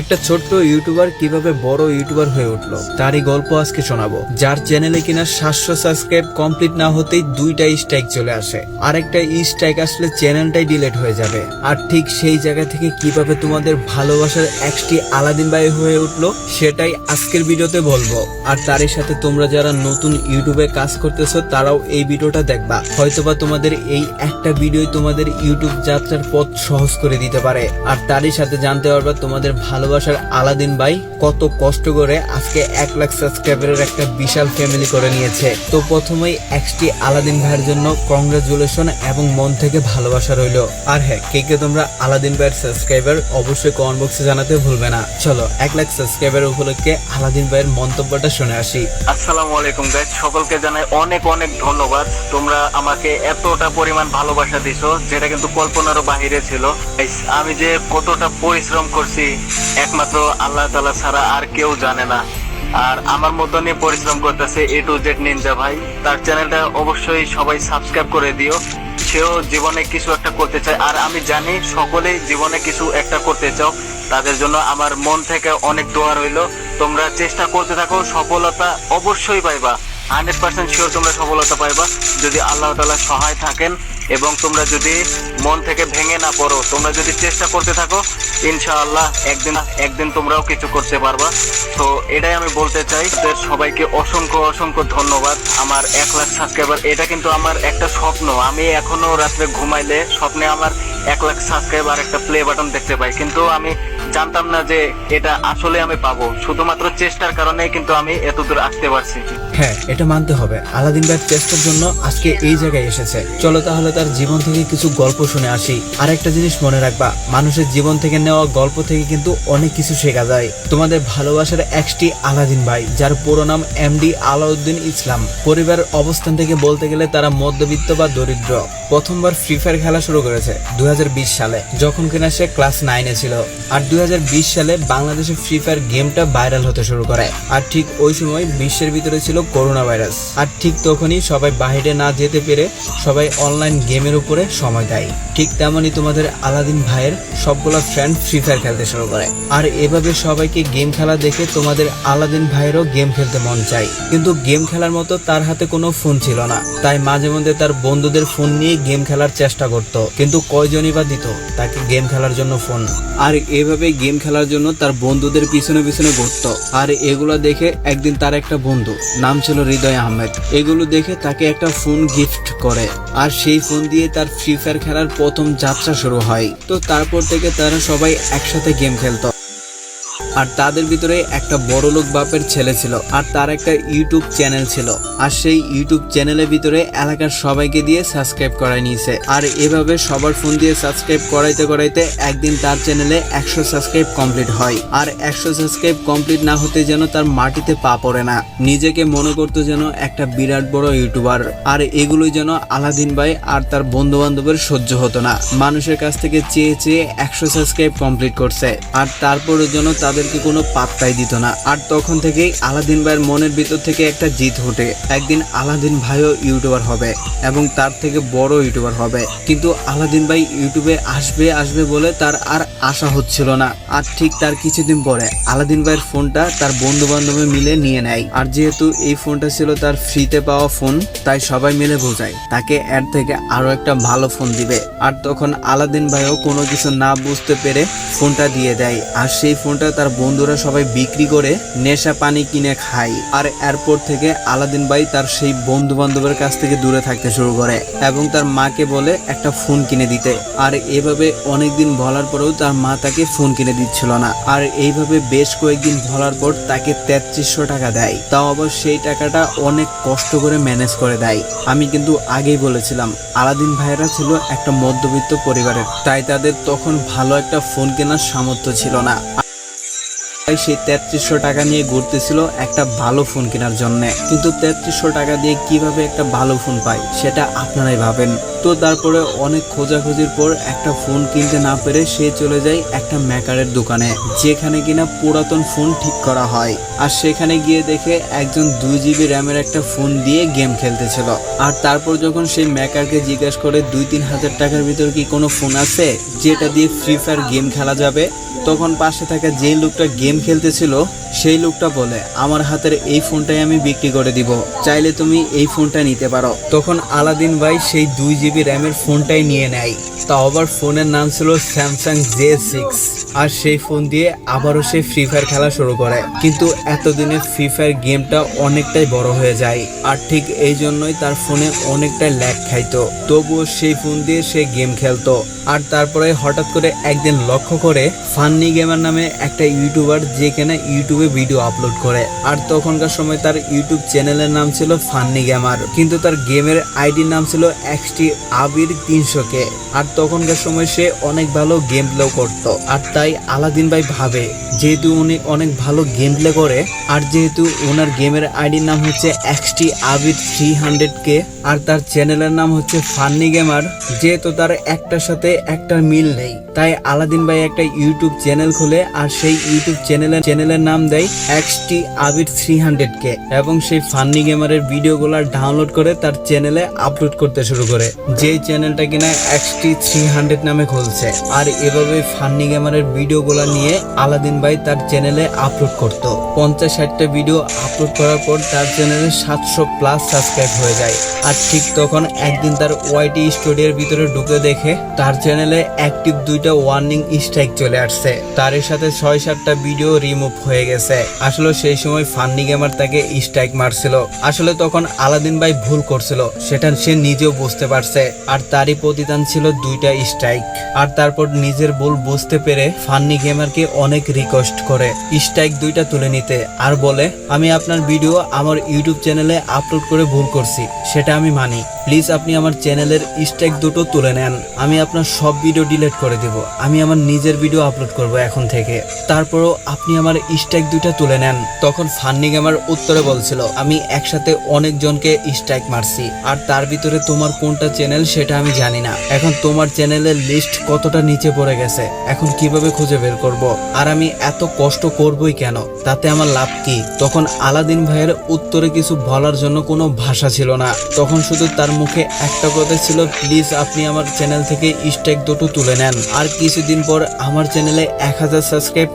একটা ছোট্ট ইউটিউবার কীভাবে বড় ইউটিউবার হয়ে উঠল, তারই গল্প আজকে শোনাবো। যার চ্যানেলে কিনা সাতশো সাবস্ক্রাইব কমপ্লিট না হতেই দুইটা স্ট্রাইক চলে আসে। আরেকটা স্ট্রাইক আসলে চ্যানেলটাই ডিলেট হয়ে যাবে। আর ঠিক সেই জায়গা থেকে কীভাবে তোমাদের ভালোবাসার একটি আলাদিন বাই হয়ে উঠল, সেটাই আজকের ভিডিওতে বলব। আর তারই সাথে তোমরা যারা নতুন ইউটিউবে কাজ করতেছো, তারাও এই ভিডিওটা দেখবা। হয়তোবা তোমাদের এই একটা ভিডিও তোমাদের ইউটিউব যাত্রার পথ সহজ করে দিতে পারে। আর তারই সাথে জানতে পারবা তোমাদের ভালোবাসার আলাদিন ভাই কত কষ্ট করে আজকে এক লাখ সাবস্ক্রাইবারের একটা বিশাল ফ্যামিলি করে নিয়েছে। তো প্রথমেই একটি আলাদিন ভাইয়ের জন্য কংগ্রেচুলেশন এবং মন থেকে ভালোবাসা রইল। আর হ্যাঁ কে কে তোমরা আলাদিন ভাইয়ের সাবস্ক্রাইবার অবশ্যই কমেন্ট বক্সে জানাতে ভুলবে না। চলো, এক লাখ সাবস্ক্রাইবার উপলক্ষে আলাদিন ভাইয়ের মন্তব্যটা শুনে আসি। আসসালামু আলাইকুম গাইজ সকলকে জানাই অনেক অনেক ধন্যবাদ। তোমরা আমাকে এতটা পরিমাণ ভালোবাসা দিছো, যেটা কিন্তু কল্পনারও বাহিরে ছিল। আমি যে কতটা পরিশ্রম করছি একমাত্র আল্লাহ তালা ছাড়া আর কেউ জানে না। আর আমার মতনই পরিশ্রম করতেছে এ টু জেড নিনজা ভাই, তার চ্যানেলটা অবশ্যই সবাই সাবস্ক্রাইব করে দিও। সেও জীবনে কিছু একটা করতে চায়। আর আমি জানি সকলেই জীবনে কিছু একটা করতে চাও। তাদের জন্য আমার মন থেকে অনেক দোয়া রইল। তোমরা চেষ্টা করতে থাকো, সফলতা অবশ্যই পাইবা। হান্ড্রেড পার্সেন্ট শিওর তোমরা সফলতা পাইবা। যদি আল্লাহ তালা সহায় থাকেন এবং তোমরা যদি মন থেকে ভেঙে না পড়ো, তোমরা যদি চেষ্টা করতে থাকো, ইনশাআল্লাহ একদিন একদিন তোমরাও কিছু করতে পারবা। তো এটাই আমি বলতে চাই সবাইকে অসংখ্য অসংখ্য ধন্যবাদ। আমার এক লাখ সাবস্ক্রাইবার, এটা কিন্তু আমার একটা স্বপ্ন। আমি এখনও রাত্রে ঘুমাইলে স্বপ্নে আমার এক লাখ সাবস্ক্রাইবার, একটা প্লে বাটন দেখতে পাই। কিন্তু আমি জানতাম না যে এটা আসলে আমি পাবো। শুধুমাত্র চেষ্টার কারণেই কিন্তু আমি এতদূর আসতে পারছি। হ্যাঁ এটা মানতে হবে। আলাদিন ভাইয়ের চেষ্টার জন্য আজকে এই জায়গায় এসেছে। চলো তাহলে তার জীবন থেকে কিছু গল্প শুনে আসি। আর একটা জিনিস মনে রাখবা, মানুষের জীবন থেকে নেওয়া গল্প থেকে কিন্তু অনেক কিছু শেখা যায়। তোমাদের ভালোবাসার একটি আলাদিন ভাই, যার পুরো নাম এমডি আলাউদ্দিন ইসলাম। পরিবারের অবস্থান থেকে বলতে গেলে তারা মধ্যবিত্ত বা দরিদ্র। প্রথমবার ফ্রি ফায়ার খেলা শুরু করেছে দুই হাজার বিশ সালে, যখন কিনা সে ক্লাস নাইনে ছিল। আর দুই হাজার বিশ সালে বাংলাদেশে ফ্রি ফায়ার গেমটা ভাইরাল হতে শুরু করে। আর ঠিক ওই সময় বিশ্বের ভিতরে ছিল করোনা ভাইরাস আর ঠিক তখনই সবাই বাইরে না যেতে পেরে সবাই অনলাইন গেমের উপরে সময় দেয়। ঠিক তেমনই তোমাদের আলাদিন ভাইয়ের সবগুলো ফ্রেন্ড ফ্রি ফায়ার খেলতে শুরু করে। আর এভাবে সবাইকে গেম খেলা দেখে তোমাদের আলাদিন ভাইয়েরও গেম খেলতে মন চাই কিন্তু গেম খেলার মতো তার হাতে কোনো ফোন ছিল না। তাই মাঝে মধ্যে তার বন্ধুদের ফোন নিয়ে গেম খেলার চেষ্টা করত। কিন্তু কয়জনই বা দিত তাকে গেম খেলার জন্য ফোন আর এভাবে গেম খেলার জন্য তার বন্ধুদের পিছনে পিছনে ঘুরত। আর এগুলো দেখে একদিন তার একটা বন্ধু, নাম ছিল হৃদয় আহমেদ, এগুলো দেখে তাকে একটা ফোন গিফট করে। আর সেই ফোন দিয়ে তার ফ্রি ফায়ার খেলার প্রথম যাত্রা শুরু হয়। তো তারপর থেকে তারা সবাই একসাথে গেম খেলতো। আর তাদের ভিতরে একটা বড় লোক বাপের ছেলে ছিল, আর তার একটা ইউটিউব চ্যানেল ছিল। আর সেই ইউটিউব চ্যানেলের ভিতরে এলাকার সবাইকে দিয়ে সাবস্ক্রাইব করাই নিয়েছে। আর এভাবে সবার ফোন দিয়ে সাবস্ক্রাইব করাইতে করাইতে একদিন তার চ্যানেলে একশো সাবস্ক্রাইব কমপ্লিট হয়। আর একশো সাবস্ক্রাইব কমপ্লিট না হতে যেন তার মাটিতে পা পড়ে না। নিজেকে মনে করতো যেন একটা বিরাট বড় ইউটিউবার। আর এগুলোই যেন আলাদিন ভাই আর তার বন্ধু বান্ধবের সহ্য হতো না। মানুষের কাছ থেকে চেয়ে চেয়ে একশো সাবস্ক্রাইব কমপ্লিট করছে। আর তারপরে যেন তাদেরকে কোনো পাত্তাই দিত না। আর তখন থেকেই আলাদিন ভাইয়ের মনের ভিতর থেকে একটা জিত ওঠে। একদিন আলাদিন ভাইও ইউটিউবার হবে এবং তার থেকে বড় ইউটিউবার হবে। কিন্তু আলাদিন ভাই ইউটিউবে আসবে আসবে বলে তার আর আশা হচ্ছিল না। আর ঠিক তার কিছুদিন পরে আলাদিন ভাইয়ের ফোনটা তার বন্ধু বান্ধবে মিলে নিয়ে নেয়। আর যেহেতু এই ফোনটা ছিল তার ফ্রিতে পাওয়া ফোন, তাই সবাই মিলে বোঝায়, তাকে এর থেকে আরও একটা ভালো ফোন দিবে। আর তখন আলাদিন ভাইও কোনো কিছু না বুঝতে পেরে ফোনটা দিয়ে দেয়। আর সেই ফোনটা তার বন্ধুরা সবাই বিক্রি করে নেশা পানি কিনে খায়। আর এরপর থেকে আলাদিন ভাই তার সেই বন্ধু বান্ধবের কাছ থেকে দূরে থাকতে শুরু করে এবং তার মাকে বলে একটা ফোন কিনে দিতে। আর এভাবে অনেকদিন বলার পরেও তার মা তাকে ফোন কিনে দিচ্ছিল না। আর এইভাবে বেশ কয়েকদিন বলার পর তাকে তেত্রিশশো টাকা দেয়। তাও আবার সেই টাকাটা অনেক কষ্ট করে ম্যানেজ করে দেয়। আমি কিন্তু আগেই বলেছিলাম, আলাদিন ভাইয়েরা ছিল একটা মধ্যবিত্ত পরিবারের। তাই তাদের তখন ভালো একটা ফোন কেনার সামর্থ্য ছিল না। তাই সেই তেত্রিশশো টাকা নিয়ে ঘুরতেছিল একটা ভালো ফোন কেনার জন্য। কিন্তু তেত্রিশশো টাকা দিয়ে কীভাবে একটা ভালো ফোন পায়, সেটা আপনারাই ভাবেন। তো তারপরে অনেক খোঁজাখুঁজির পর একটা ফোন কিনতে না পেরে সে চলে যায় একটা মেকারের দোকানে, যেখানে কিনা পুরাতন ফোন ঠিক করা হয়। আর সেখানে গিয়ে দেখে একজন দুই জিবি র্যামের একটা ফোন দিয়ে গেম খেলতেছিল। আর তারপর যখন সেই মেকারকে জিজ্ঞেস করে, দুই তিন হাজার টাকার ভিতর কি কোনো ফোন আছে, যেটা দিয়ে ফ্রি ফায়ার গেম খেলা যাবে? তখন পাশে থাকা যে লোকটা গেম খেলতেছিল, সেই লোকটা বলে, আমার হাতের এই ফোনটাই আমি বিক্রি করে দিব। চাইলে তুমি এই ফোনটা নিতে পারো। তখন আলাদিন ভাই সেই দুই জিবি র্যামের ফোনটাই নিয়ে নেয়। তা আবার ফোনের নাম ছিল স্যামসাং জে সিক্স আর সেই ফোন দিয়ে আবারও সে ফ্রি ফায়ার খেলা শুরু করে। কিন্তু এতদিনে ফ্রি ফায়ার গেমটা অনেকটাই বড় হয়ে যায়। আর ঠিক এই জন্যই তার ফোনে অনেকটাই ল্যাগ খাইতো। তবুও সেই ফোন দিয়ে সে গেম খেলতো। আর তারপরে হঠাৎ করে একদিন লক্ষ্য করে ফান্নি গেমার নামে একটা ইউটিউবার যে কিনা ইউটিউবে ভিডিও আপলোড করে। আর তখনকার সময় তার ইউটিউব চ্যানেলের নাম ছিল ফান্নি গেমার কিন্তু তার গেমের আইডির নাম ছিল এক্সটি আবির তিনশো কে। আর তখনকার সময় সে অনেক ভালো গেম প্লে করত। আর তাই আলাদিন ভাই ভাবে, যেহেতু উনি অনেক ভালো গেম প্লে করে, আর যেহেতু ওনার গেমের আইডির নাম হচ্ছে XT Abir three hundred K আর তার চ্যানেলের নাম হচ্ছে ফান্নি গেমার, যেহেতু তার একটার সাথে একটার মিল নেই। তাই আলাদিন ভাই একটা ইউটিউব চ্যানেল খুলে আর সেই ইউটিউব চ্যানেলের চ্যানেলের নাম দেয় XT Abir three hundred K এবং সেই ফান্নি গেমারের ভিডিওগুলো ডাউনলোড করে তার চ্যানেলে আপলোড করতে শুরু করে। যেই চ্যানেলটা কিনা এক্সটি থ্রি হান্ড্রেড নামে খুলছে। আর এভাবে ফান্নি গেমারের ভিডিওগুলো নিয়ে আলাদিন ভাই তার চ্যানেলে আপলোড করত। পঞ্চাশ ষাটটা ভিডিও আপলোড করার পর তার চ্যানেলে সাতশো প্লাস সাবস্ক্রাইব হয়ে যায়। আর ঠিক তখন একদিন তার ওয়াইটি স্টুডিওর ভিতরে ঢুকে দেখে তার চ্যানেলে অ্যাক্টিভ দুইটা ওয়ার্নিং স্ট্রাইক চলে আসছে। তার সাথে ছয়, সাতটা ভিডিও রিমুভ হয়ে গেছে। আসলে সেই সময় ফান্নি গেমার তাকে স্ট্রাইক মারছিল। আসলে তখন আলাদিন ভাই ভুল করছিল, সেটা সে নিজেও বুঝতে পারছে। আর তারই প্রতিদান ছিল দুইটা স্ট্রাইক আর তারপর নিজের ভুল বুঝতে পেরে ফান্নি গেমারকে অনেক রিকোয়েস্ট করে স্ট্রাইক দুইটা তুলে নিতে। আর বলে, আমি আপনার ভিডিও আমার ইউটিউব চ্যানেলে আপলোড করে ভুল করছি, সেটা আমি মানি। প্লিজ আপনি আমার চ্যানেলের স্ট্রাইক দুটো তুলে নেন। আমি আপনার সব ভিডিও ডিলিট করে দেব। আমি আমার নিজের ভিডিও আপলোড করব এখন থেকে। তারপরও আপনি আমার স্ট্রাইক দুইটা তুলে নেন। তখন ফান্নি গেমার উত্তরে বলছিল, আমি একসাথে অনেকজনকে স্ট্রাইক মারছি। আর তার ভিতরে তোমার কোনটা চ্যানেল সেটা আমি জানি না। এখন তোমার চ্যানেলের লিস্ট কতটা নিচে পড়ে গেছে? এখন কীভাবে খুঁজে বের করব? আর আমি এত কষ্ট করবই কেন? তাতে আমার লাভ কি? তখন আলাদিন ভাইয়ের উত্তরে কিছু বলার জন্য কোনো ভাষা ছিল না। তখন শুধু তার মুখে একটা কথা ছিল, প্লিজ আপনি আমার চ্যানেল থেকে স্ট্রাইক দুটো তুলে নেন। আর কিছুদিন পর আমার চ্যানেলে এক হাজার সাবস্ক্রাইব